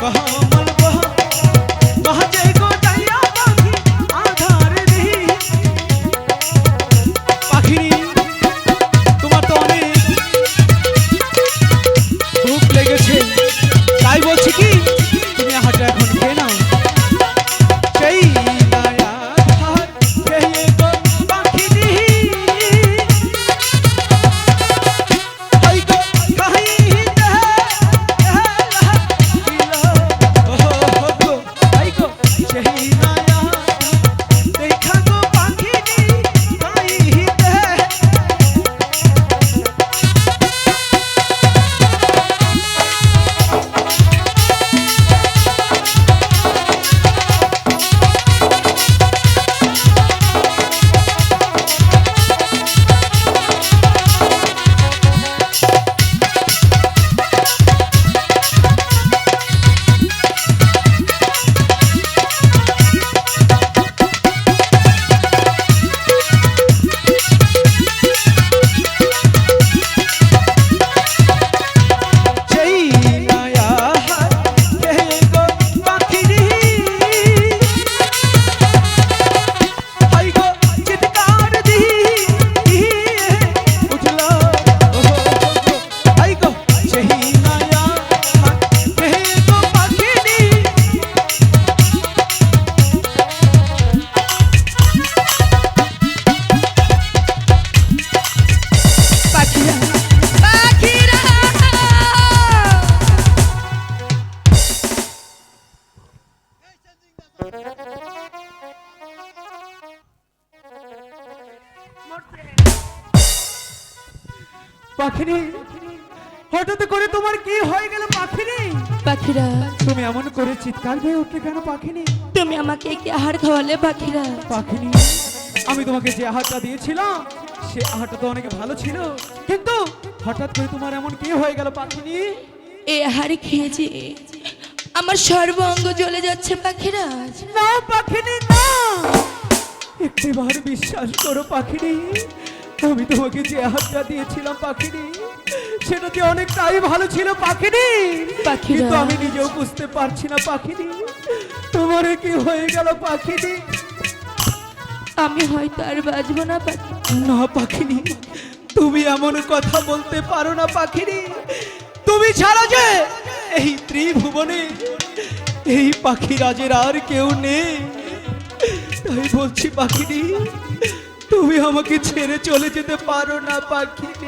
कहा পাখিরি হঠাৎ করে তোমার কি হয়ে গেল পাখিরি? পাখিরা। তুমি এমন করে চিৎকার হয়ে উঠলে কেন পাখিনি তুমি আমাকে কি আহার খাওয়ালে পাখিরা? পাখিনি আমি তোমাকে যে আহারটা দিয়েছিলাম সে আহারটা তো অনেক ভালো ছিল। কিন্তু হঠাৎ করে তোমার এমন কি হয়ে গেল পাখিনি এ আহারে খেয়েছি। আমার সর্ব অঙ্গ জ্বলে যাচ্ছে পাখিরা। না পাখিনি না একটিবার বিশ্বাস করো পাখিনি আমি তোমাকে যে হাতটা দিয়েছিলাম পাখিনি সেটা যে অনেকটাই ভালো ছিল পাখিনি। কিন্তু আমি নিজেও বুঝতে পারছি না পাখিনি তোমার কি হয়ে গেল পাখিনি? আমি হয়তো আর বাঁচবো না পাখি। না পাখিনি তুমি এমন কথা বলতে পারো না পাখিনি। তুমি ছাড়া যে এই ত্রিভুবনে এই পাখি রাজের আর কেউ নেই। তাই বলছি পাখিনি তুমি আমাকে ছেড়ে চলে যেতে পারো না পাখিনি